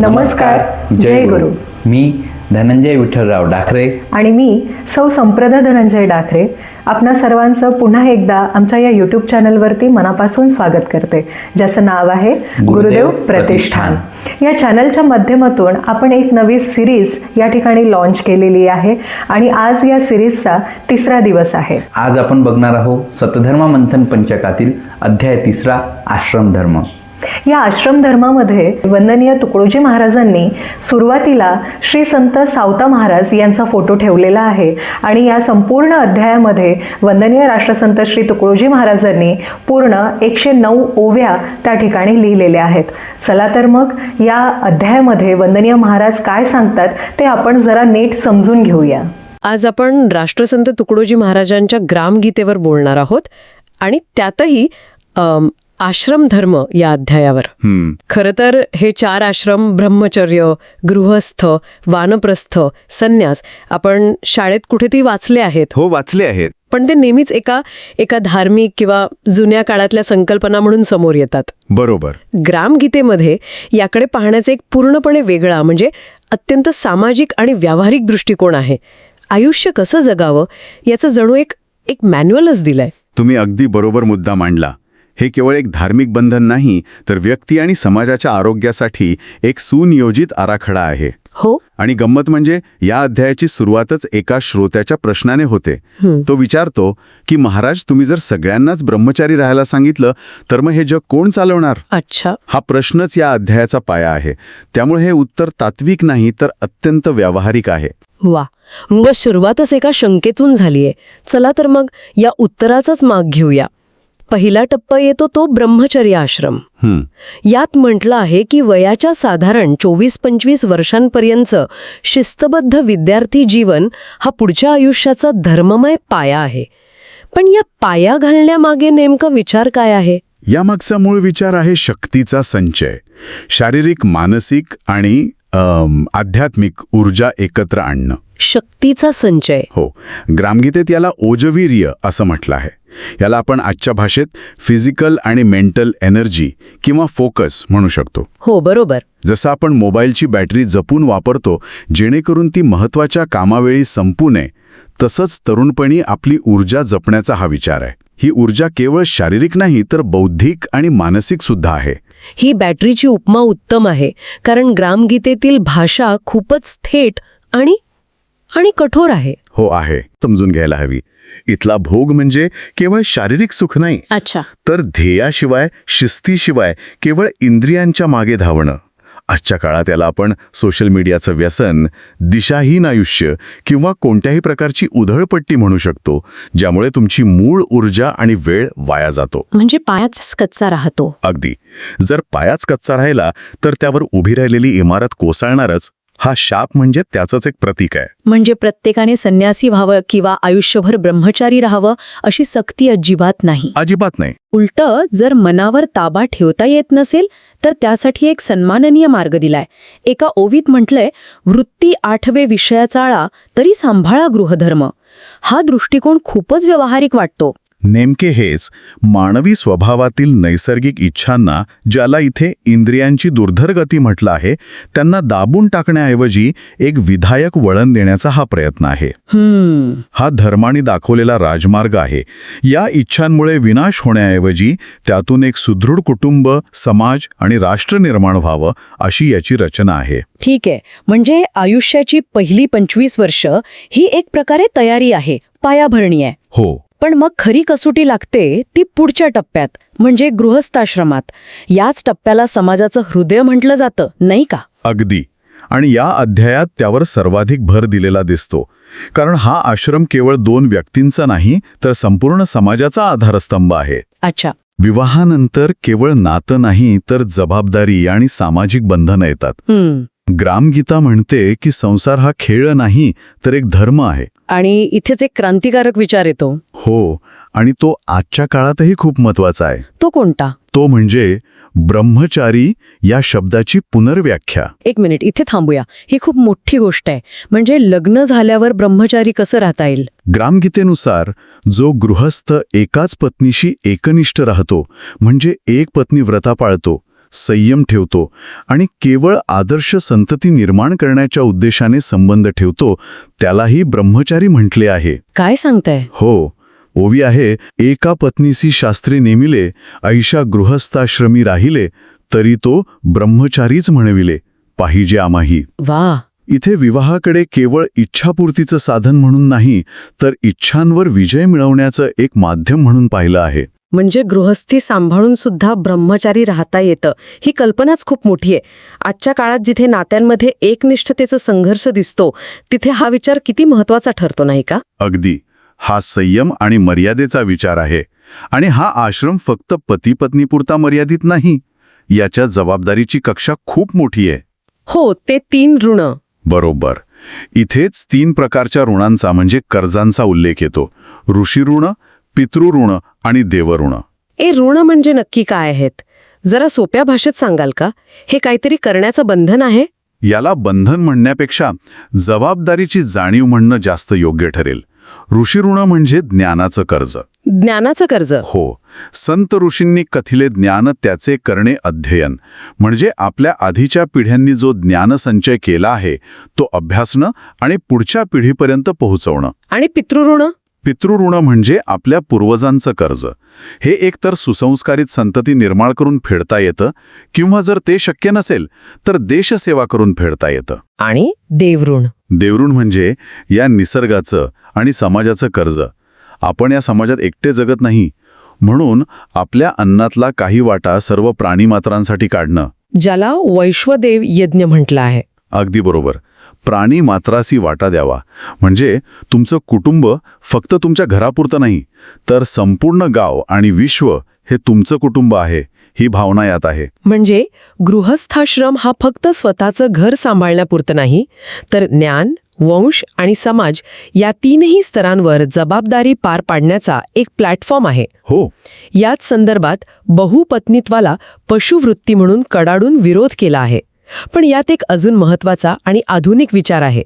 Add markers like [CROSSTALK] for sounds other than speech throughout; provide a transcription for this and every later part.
नमस्कार जय गुरु. मी धनंजय विठ्ठलराव डाकरे आणि मी सौ संप्रदा धनंजय डाकरे आपणा सर्वांचं पुन्हा एकदा आमच्या या यूट्यूब चॅनलवरती मनापासून स्वागत करते. ज्याचं नाव आहे गुरुदेव प्रतिष्ठान. या चॅनलच्या माध्यमातून आपण एक नवी सिरीज या ठिकाणी लॉन्च केलेली आहे आणि आज या सिरीजचा तिसरा दिवस आहे. आज आपण बघणार आहोत सतधर्म मंथन पंचकातील अध्याय तिसरा आश्रम धर्म. या आश्रम धर्मामध्ये वंदनीय तुकडोजी महाराजांनी सुरुवातीला श्री संत सावता महाराज यांचा फोटो ठेवलेला आहे. आणि या संपूर्ण अध्यायामध्ये वंदनीय राष्ट्रसंत श्री तुकडोजी महाराजांनी पूर्ण एकशे नऊ ओव्या त्या ठिकाणी लिहिलेल्या आहेत. चला तर मग या अध्यायामध्ये वंदनीय महाराज काय सांगतात ते आपण जरा नीट समजून घेऊया. आज आपण राष्ट्रसंत तुकडोजी महाराजांच्या ग्रामगीतेवर बोलणार आहोत. आणि त्यातही आश्रम धर्म या अध्यायावर. खरं तर हे चार आश्रम ब्रह्मचर्य गृहस्थ वानप्रस्थ संन्यास आपण शाळेत कुठेतरी वाचले आहेत. हो वाचले आहेत. पण ते नेहमीच एका एका धार्मिक किंवा जुन्या काळातल्या संकल्पना म्हणून समोर येतात. बरोबर. ग्रामगीतेमध्ये याकडे पाहण्याचा एक पूर्णपणे वेगळा म्हणजे अत्यंत सामाजिक आणि व्यावहारिक दृष्टिकोन आहे. आयुष्य कसं जगावं याचं जणू एक एक मॅन्युअलच दिलंय. तुम्ही अगदी बरोबर मुद्दा मांडला. हे केवळ एक धार्मिक बंधन नाही तर व्यक्ती आणि समाजाच्या आरोग्यासाठी एक सुनियोजित आराखडा आहे. हो? आणि गंमत म्हणजे या अध्यायाची सुरुवातच एका श्रोत्याच्या प्रश्नाने होते. तो विचारतो की महाराज तुम्ही जर सगळ्यांनाच ब्रह्मचारी राहायला सांगितलं तर मग हे जग कोण चालवणार? अच्छा. हा प्रश्नच या अध्यायाचा पाया आहे. त्यामुळे हे उत्तर तात्विक नाही तर अत्यंत व्यावहारिक आहे. वा. मग सुरुवातच एका शंकेतून झालीये. चला तर मग या उत्तराचाच माग घेऊया. पहिला टप्पा येतो तो ब्रह्मचर्य आश्रम. यात म्हटलं आहे की वयाच्या साधारण चोवीस पंचवीस वर्षांपर्यंत शिस्तबद्ध विद्यार्थी जीवन हा पुढच्या आयुष्याचा धर्ममय पाया आहे. पण या पाया घालण्यामागे नेमका विचार काय आहे? यामागचा मूळ विचार आहे शक्तीचा संचय. शारीरिक मानसिक आणि आध्यात्मिक ऊर्जा एकत्र आणणं. शक्तीचा संचय. हो. ग्रामगीतेत याला ओजवीर्य असं म्हटलं आहे. याला आपण आजच्या भाषेत फिजिकल आणि मेंटल एनर्जी किंवा फोकस म्हणू शकतो. हो बरोबर. जसं आपण मोबाईलची बॅटरी जपून वापरतो जेणेकरून ती महत्त्वाच्या कामावेळी संपू नये तसंच तरुणपणी आपली ऊर्जा जपण्याचा हा विचार आहे. ही ऊर्जा केवळ शारीरिक नाही तर बौद्धिक आणि मानसिक सुद्धा आहे. ही बॅटरीची उपमा उत्तम आहे कारण ग्रामगीतेतील भाषा खूपच थेट आणि आणि कठोर आहे. हो आहे समजून घ्यायला हवी. इथला भोग म्हणजे केवळ शारीरिक सुख नाही अच्छा. तर ध्येयाशिवाय शिस्तीशिवाय केवळ इंद्रियांच्या मागे धावणं. आजच्या काळात याला आपण सोशल मीडियाचं व्यसन दिशाहीन आयुष्य किंवा कोणत्याही प्रकारची उधळपट्टी म्हणू शकतो ज्यामुळे तुमची मूळ ऊर्जा आणि वेळ वाया जातो. म्हणजे पायाच कच्चा राहतो. अगदी. जर पायाच कच्चा राहिला तर त्यावर उभी राहिलेली इमारत कोसळणारच हा शाप म्हणजे त्याचंच एक प्रतीक आहे. म्हणजे प्रत्येकाने संन्यासी व्हावं किंवा आयुष्यभर ब्रह्मचारी राहावं अशी सक्ती अजिबात नाही. अजिबात नाही. उलट जर मनावर ताबा ठेवता येत नसेल तर त्यासाठी एक सन्माननीय मार्ग दिलाय. एका ओवीत म्हटलंय वृत्ती आठवे विषयाचाळा तरी सांभाळा गृहधर्म. हा दृष्टिकोन खूपच व्यावहारिक वाटतो. नेमके हेच मानवी स्वभावातील नैसर्गिक इच्छांना ज्याला इथे इंद्रियांची दुर्धर गती म्हटलं आहे त्यांना दाबून टाकण्याऐवजी एक विधायक वळण देण्याचा हा प्रयत्न आहे. हा धर्माने दाखवलेला राजमार्ग आहे. या इच्छांमुळे विनाश होण्याऐवजी त्यातून एक सुदृढ कुटुंब समाज आणि राष्ट्र निर्माण व्हावं अशी याची रचना आहे. ठीक आहे. म्हणजे आयुष्याची पहिली पंचवीस वर्ष ही एक प्रकारे तयारी आहे पायाभरणी आहे. हो. पण मग खरी कसोटी लागते ती पुढच्या टप्प्यात म्हणजे गृहस्थाश्रमात. याच टप्प्याला समाजाचं हृदय म्हटलं जातं नाही का? अगदी. आणि या अध्यायात त्यावर सर्वाधिक भर दिलेला दिसतो. कारण हा आश्रम केवळ दोन व्यक्तींचा नाही तर संपूर्ण समाजाचा आधारस्तंभ आहे. अच्छा. विवाहानंतर केवळ नातं नाही तर जबाबदारी आणि सामाजिक बंधनं येतात. ग्रामगीता म्हणते की संसार हा खेळ नाही तर एक धर्म आहे. आणि इथेच एक क्रांतिकारक विचार येतो. हो आणि तो आजच्या काळातही खूप महत्त्वाचा आहे. तो कोणता? तो म्हणजे ब्रह्मचारी या शब्दाची पुनर्व्याख्या. एक मिनिट इथे थांबूया. ही खूप मोठी गोष्ट आहे. म्हणजे लग्न झाल्यावर ब्रह्मचारी कसं राहता येईल? ग्रामगीतेनुसार जो गृहस्थ एकाच पत्नीशी एकनिष्ठ राहतो म्हणजे एक पत्नी व्रता पाळतो संयम ठेवतो आणि केवळ आदर्श संतती निर्माण करण्याच्या उद्देशाने संबंध ठेवतो त्यालाही ब्रह्मचारी म्हटले आहे. काय सांगताय? हो ओवी आहे एका पत्नीसी शास्त्री नेमिले ऐशा गृहस्थाश्रमी राहिले तरी तो ब्रह्मचारीच म्हणविले पाहिजे आम्हाही. वा. इथे विवाहाकडे केवळ इच्छापूर्तीचं साधन म्हणून नाही तर इच्छांवर विजय मिळवण्याचं एक माध्यम म्हणून पाहिलं आहे. म्हणजे गृहस्थी सांभाळून सुद्धा ब्रह्मचारी राहता येतं ही कल्पनाच खूप मोठी आहे. आजच्या काळात जिथे नात्यांमध्ये एकनिष्ठतेचा संघर्ष दिसतो तिथे हा विचार किती महत्त्वाचा ठरतो नाही का? अगदी. हा संयम आणि मर्यादेचा विचार आहे. आणि हा आश्रम फक्त पती पत्नीपुरता मर्यादित नाही याच्या जबाबदारीची कक्षा खूप मोठी आहे. हो ते तीन ऋण. बरोबर. इथेच तीन प्रकारच्या ऋणांचा म्हणजे कर्जांचा उल्लेख येतो. ऋषीऋण पितृऋण आणि देवऋण. ए ऋण म्हणजे नक्की काय आहेत? जरा सोप्या भाषेत सांगाल का? हे काहीतरी करण्याचं बंधन आहे? याला बंधन म्हणण्यापेक्षा जबाबदारीची जाणीव म्हणणं जास्त योग्य ठरेल. ऋषीऋण म्हणजे ज्ञानाचं कर्ज. ज्ञानाचं कर्ज. हो. संत ऋषींनी कथिले ज्ञान त्याचे करणे अध्ययन. म्हणजे आपल्या आधीच्या पिढ्यांनी जो ज्ञानसंचय केला आहे तो अभ्यासणं आणि पुढच्या पिढीपर्यंत पोहोचवणं. आणि पितृऋण? पितृऋण म्हणजे आपल्या पूर्वजांचं कर्ज. हे एकतर सुसंस्कारित संतती निर्माण करून फेडता येतं किंवा जर ते शक्य नसेल तर देशसेवा करून फेडता येतं. आणि देवऋण. देवऋण म्हणजे या निसर्गाचं आणि समाजाचं कर्ज. आपण या समाजात एकटे जगत नाही. म्हणून आपल्या अन्नातला काही वाटा सर्व प्राणीमात्रांसाठी काढणं. ज्याला वैश्वदेव यज्ञ म्हटलं आहे. अगदी बरोबर. प्राणी मात्रासी वाटा द्यावा. म्हणजे तुमचं कुटुंब फक्त तुमच्या घरापुरतं नाही तर संपूर्ण गाव आणि विश्व हे तुमचं कुटुंब आहे ही भावना यात आहे. म्हणजे गृहस्थाश्रम हा फक्त स्वतःचं घर सांभाळण्यापुरतं नाही तर ज्ञान वंश आणि समाज या तीनही स्तरांवर जबाबदारी पार पाडण्याचा एक प्लॅटफॉर्म आहे. हो. याच संदर्भात बहुपत्नीत्वाला पशुवृत्ती म्हणून कडाडून विरोध केला आहे. पण यात एक अजून महत्त्वाचा आणि आधुनिक विचार आहे.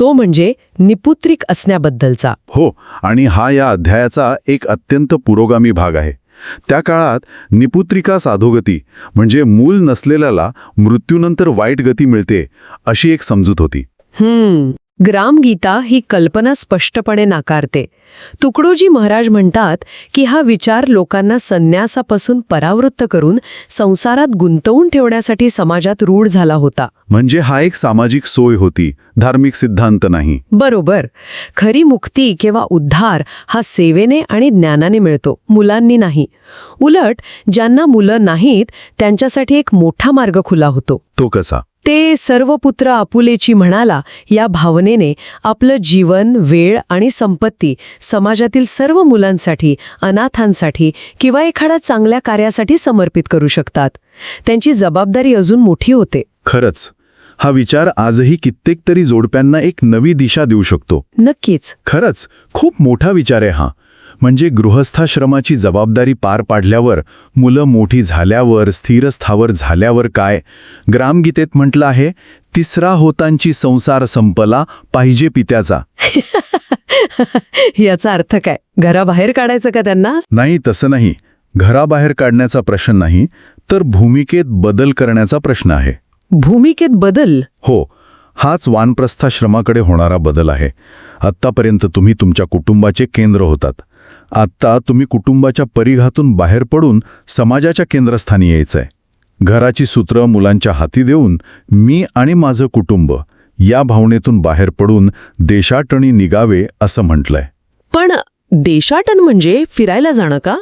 तो म्हणजे निपुत्रिक असण्याबद्दलचा. हो आणि हा या अध्यायाचा एक अत्यंत पुरोगामी भाग आहे. त्या काळात निपुत्रिका साधोगती म्हणजे मूल नसलेल्याला मृत्यूनंतर वाईट गती मिळते अशी एक समजूत होती. हम्म. ग्रामगीता ही कल्पना स्पष्टपणे नाकारते. तुकडोजी महाराज म्हणतात की हा विचार लोकांना संन्यासापासून परावृत्त करून संसारात गुंतवून ठेवण्यासाठी समाजात रूढ झाला होता. म्हणजे हा एक सामाजिक सोय होती धार्मिक सिद्धांत नाही. बरोबर. खरी मुक्ती किंवा उद्धार हा सेवेने आणि ज्ञानाने मिळतो मुलांनी नाही. उलट ज्यांना मुलं नाहीत त्यांच्यासाठी एक मोठा मार्ग खुला होतो. तो कसा? ते सर्व पुत्र आपुलेची म्हणाला या भावनेने आपलं जीवन वेळ आणि संपत्ती समाजातील सर्व मुलांसाठी अनाथांसाठी किंवा एखाद्या चांगल्या कार्यासाठी समर्पित करू शकतात. त्यांची जबाबदारी अजून मोठी होते. खरंच हा विचार आजही कित्येक तरी जोडप्यांना एक नवी दिशा देऊ शकतो. नक्कीच. खरंच खूप मोठा विचार आहे हा. म्हणजे गृहस्थाश्रमाची जबाबदारी पार पाडल्यावर मुलं मोठी झाल्यावर स्थिरस्थावर झाल्यावर काय? ग्रामगीतेत म्हटलं आहे तिसरा होतांची संसार संपला पाहिजे पित्याचा. [LAUGHS] याचा अर्थ काय? घराबाहेर काढायचं का त्यांना? नाही तसं नाही. घराबाहेर काढण्याचा प्रश्न नाही तर भूमिकेत बदल करण्याचा प्रश्न आहे. भूमिकेत बदल? हो हाच वानप्रस्थाश्रमाकडे होणारा बदल आहे. आत्तापर्यंत तुम्ही तुमच्या कुटुंबाचे केंद्र होतात. आत्ता तुम्ही कुटुंबाच्या परिघातून बाहेर पडून समाजाच्या केंद्रस्थानी यायचंय. घराची सूत्र मुलांच्या हाती देऊन मी आणि माझं कुटुंब या भावनेतून बाहेर पडून देशाटणी निघावे असं म्हटलंय. पण देशाटन म्हणजे फिरायला जाणं का?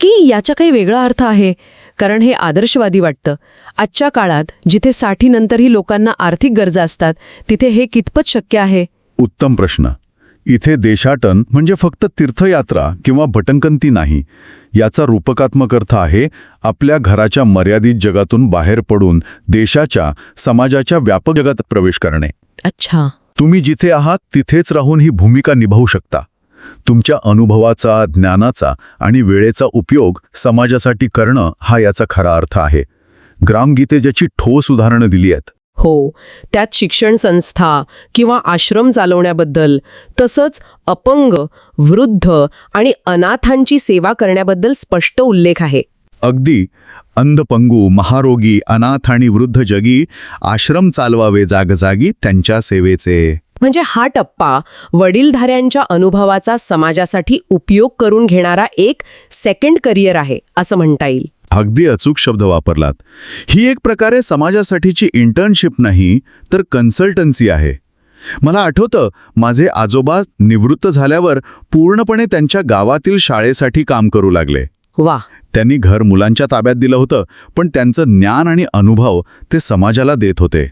की याचा काही वेगळा अर्थ आहे? कारण हे आदर्शवादी वाटतं. आजच्या काळात जिथे साठीनंतरही लोकांना आर्थिक गरजा असतात तिथे हे कितपत शक्य आहे? उत्तम प्रश्न. इथे देशाटन म्हणजे फक्त तीर्थयात्रा किंवा भटंकंती नाही. याचा रूपकात्मक अर्थ आहे आपल्या घराच्या मर्यादित जगातून बाहेर पडून देशाच्या समाजाच्या व्यापक जगात प्रवेश करणे. अच्छा. तुम्ही जिथे आहात तिथेच राहून ही भूमिका निभावू शकता. तुमच्या अनुभवाचा ज्ञानाचा आणि वेळेचा उपयोग समाजासाठी करणं हा याचा खरा अर्थ आहे. ग्रामगीते ज्याची ठोस उदाहरणं दिली आहेत. हो त्यात शिक्षण संस्था किंवा आश्रम चालवण्याबद्दल तसंच अपंग वृद्ध आणि अनाथांची सेवा करण्याबद्दल स्पष्ट उल्लेख आहे. अगदी अंधपंगू महारोगी अनाथ आणि वृद्ध जगी आश्रम चालवावे जागजागी त्यांच्या सेवेचे. म्हणजे हा टप्पा वडीलधाऱ्यांच्या अनुभवाचा समाजासाठी उपयोग करून घेणारा एक सेकंड करिअर आहे असं म्हणता येईल. अगदी अचूक शब्द वापरलात. ही एक प्रकारे समाजासाठीची इंटर्नशिप नाही तर कन्सल्टन्सी आहे. मला आठवतं माझे आजोबा निवृत्त झाल्यावर पूर्णपणे त्यांच्या गावातील शाळेसाठी काम करू लागले. वा त्यांनी घर मुलांच्या ताब्यात दिलं होतं पण त्यांचं ज्ञान आणि अनुभव ते समाजाला देत होते.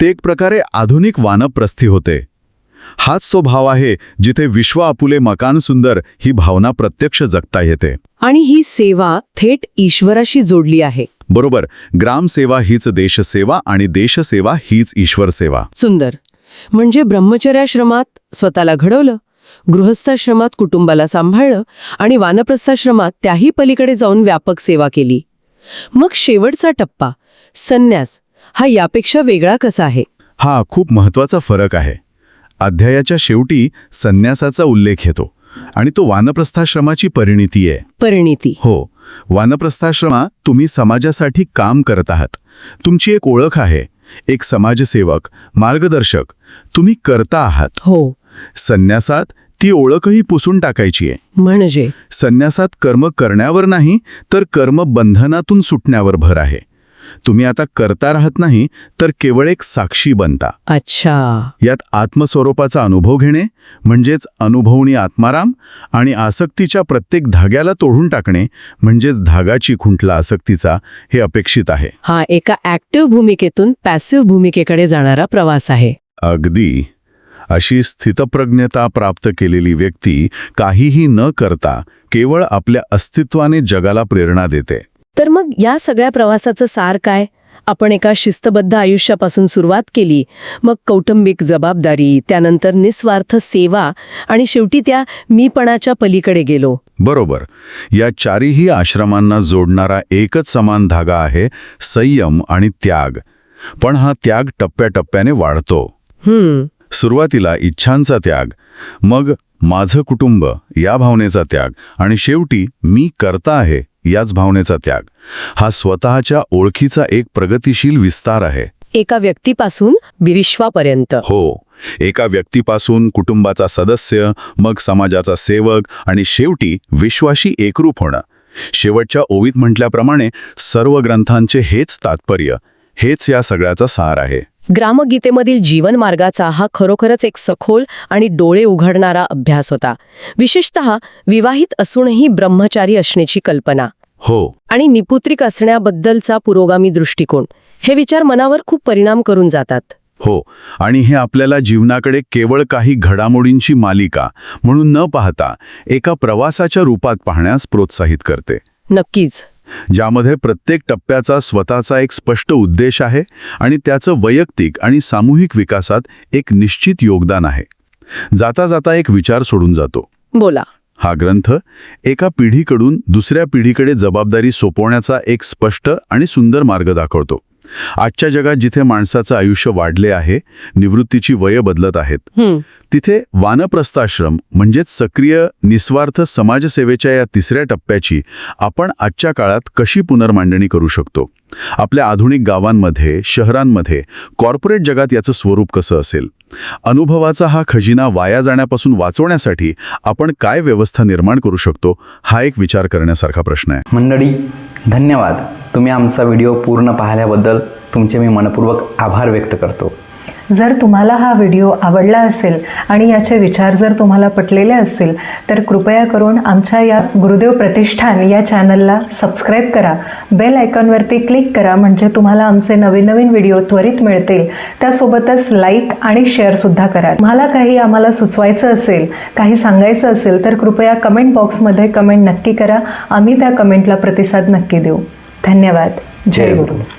ते एक प्रकारे आधुनिक वानप्रस्थी होते. हाच तो भाव आहे जिथे विश्व आपुले मकान सुंदर ही भावना प्रत्यक्ष जगता येते. आणि ही सेवा थेट ईश्वराशी जोडली आहे. बरोबर ग्रामसेवा हीच देशसेवा आणि देशसेवा हीच ईश्वर सेवा. सुंदर. म्हणजे ब्रह्मचर्याश्रमात स्वतःला घडवलं गृहस्थाश्रमात कुटुंबाला सांभाळलं आणि वानप्रस्थाश्रमात त्याही पलीकडे जाऊन व्यापक सेवा केली. मग शेवटचा टप्पा संन्यास हा यापेक्षा वेगळा कसा आहे? हा खूप महत्त्वाचा फरक आहे. अध्यायाच्या शेवटी संन्यासाचा उल्लेख येतो आणि तो वानप्रस्थाश्रमाची परिणिती आहे. परिणिती. हो वानप्रस्थाश्रमा तुम्ही समाजासाठी काम करत आहात. तुमची एक ओळख आहे एक समाजसेवक मार्गदर्शक. तुम्ही करता आहात. हो. संन्यासात ती ओळखही पुसून टाकायची आहे. म्हणजे? संन्यासात कर्म करण्यावर नाही तर कर्म बंधनातून सुटण्यावर भर आहे. तुम्ही आता करता राहत नाही तर केवळ एक साक्षी बनता. अच्छा. यात आत्मस्वरूपाचा अनुभव घेणे म्हणजेच अनुभवणी आत्माराम आणि आसक्तीच्या प्रत्येक धाग्याला तोडून टाकणे म्हणजेच धागाची खुंटला आसक्तीचा हे अपेक्षित आहे. हा एका ऍक्टिव्ह भूमिकेतून पॅसिव्ह भूमिकेकडे जाणारा प्रवास आहे. अगदी. अशी स्थितप्रज्ञता प्राप्त केलेली व्यक्ती काहीही न करता केवळ आपल्या अस्तित्वाने जगाला प्रेरणा देते. तर मग या सगळ्या प्रवासाचं सार काय? आपण एका शिस्तबद्ध आयुष्यापासून सुरुवात केली. मग कौटुंबिक जबाबदारी त्यानंतर निस्वार्थ सेवा आणि शेवटी त्या मीपणाच्या पलीकडे गेलो. बरोबर. या चारीही आश्रमांना जोडणारा एकच समान धागा आहे संयम आणि त्याग. पण हा त्याग टप्प्याटप्प्याने वाढतो. हम्म. सुरुवातीला इच्छांचा त्याग मग माझं कुटुंब या भावनेचा त्याग आणि शेवटी मी करता आहे. याच भावनेचा त्याग. हा स्वतःच्या ओळखीचा एक प्रगतिशील विस्तार आहे. एका व्यक्तीपासून विश्वापर्यंत हो. एका व्यक्तीपासून कुटुंबाचा सदस्य मग समाजाचा सेवक आणि शेवटी विश्वाशी एकरूप होणं. शेवटच्या ओवीत म्हटल्याप्रमाणे सर्व ग्रंथांचे हेच तात्पर्य हेच या सगळ्याचा सार आहे. ग्रामगीतेमधील जीवन मार्गाचा हा खरोखरच एक सखोल आणि डोळे उघडणारा अभ्यास होता. विशेषतः विवाहित असूनही ब्रह्मचारी असण्याची कल्पना. हो. आणि निपुत्रिक असण्याबद्दलचा पुरोगामी दृष्टिकोन. हे विचार मनावर खूप परिणाम करून जातात. हो. आणि हे आपल्याला जीवनाकडे केवळ काही घडामोडींची मालिका म्हणून न पाहता एका प्रवासाच्या रूपात पाहण्यास प्रोत्साहित करते. नक्कीच. ज्यामध्ये प्रत्येक टप्प्याचा स्वतःचा एक स्पष्ट उद्देश आहे आणि त्याचं वैयक्तिक आणि सामूहिक विकासात एक निश्चित योगदान आहे. जाता जाता एक विचार सोडून जातो. बोला. हा ग्रंथ एका पिढीकडून दुसऱ्या पिढीकडे जबाबदारी सोपवण्याचा एक स्पष्ट आणि सुंदर मार्ग दाखवतो. आजच्या जगात जिथे माणसाचं आयुष्य वाढले आहे निवृत्तीची वय बदलत आहेत. हं, तिथे वानप्रस्थाश्रम म्हणजेच सक्रिय निस्वार्थ समाजसेवेच्या या तिसऱ्या टप्प्याची आपण आजच्या काळात कशी पुनर्मांडणी करू शकतो? आपल्या आधुनिक गावांमध्ये शहरांमध्ये कॉर्पोरेट जगात याचं स्वरूप कसं असेल? अनुभवाचा हा खजिना वाया जाण्यापासून वाचवण्यासाठी आपण काय व्यवस्था निर्माण करू शकतो? हा एक विचार करण्यासारखा प्रश्न आहे. मंडळी धन्यवाद. तुम्ही आमचा व्हिडिओ पूर्ण पाहिल्याबद्दल तुमचे मी मनपूर्वक आभार व्यक्त करतो. जर तुम्हाला हा व्हिडिओ आवडला असेल आणि याचे विचार जर तुम्हाला पटलेले असतील तर कृपया करून आमच्या या गुरुदेव प्रतिष्ठान या चॅनलला सबस्क्राईब करा. बेल आयकॉनवरती क्लिक करा म्हणजे तुम्हाला आमचे नवीन नवीन व्हिडिओ त्वरित मिळतील. त्यासोबतच लाईक आणि शेअरसुद्धा करा. तुम्हाला काही आम्हाला सुचवायचं असेल काही सांगायचं असेल तर कृपया कमेंट बॉक्समध्ये कमेंट नक्की करा. आम्ही त्या कमेंटला प्रतिसाद नक्की देऊ. धन्यवाद. जय गुरु.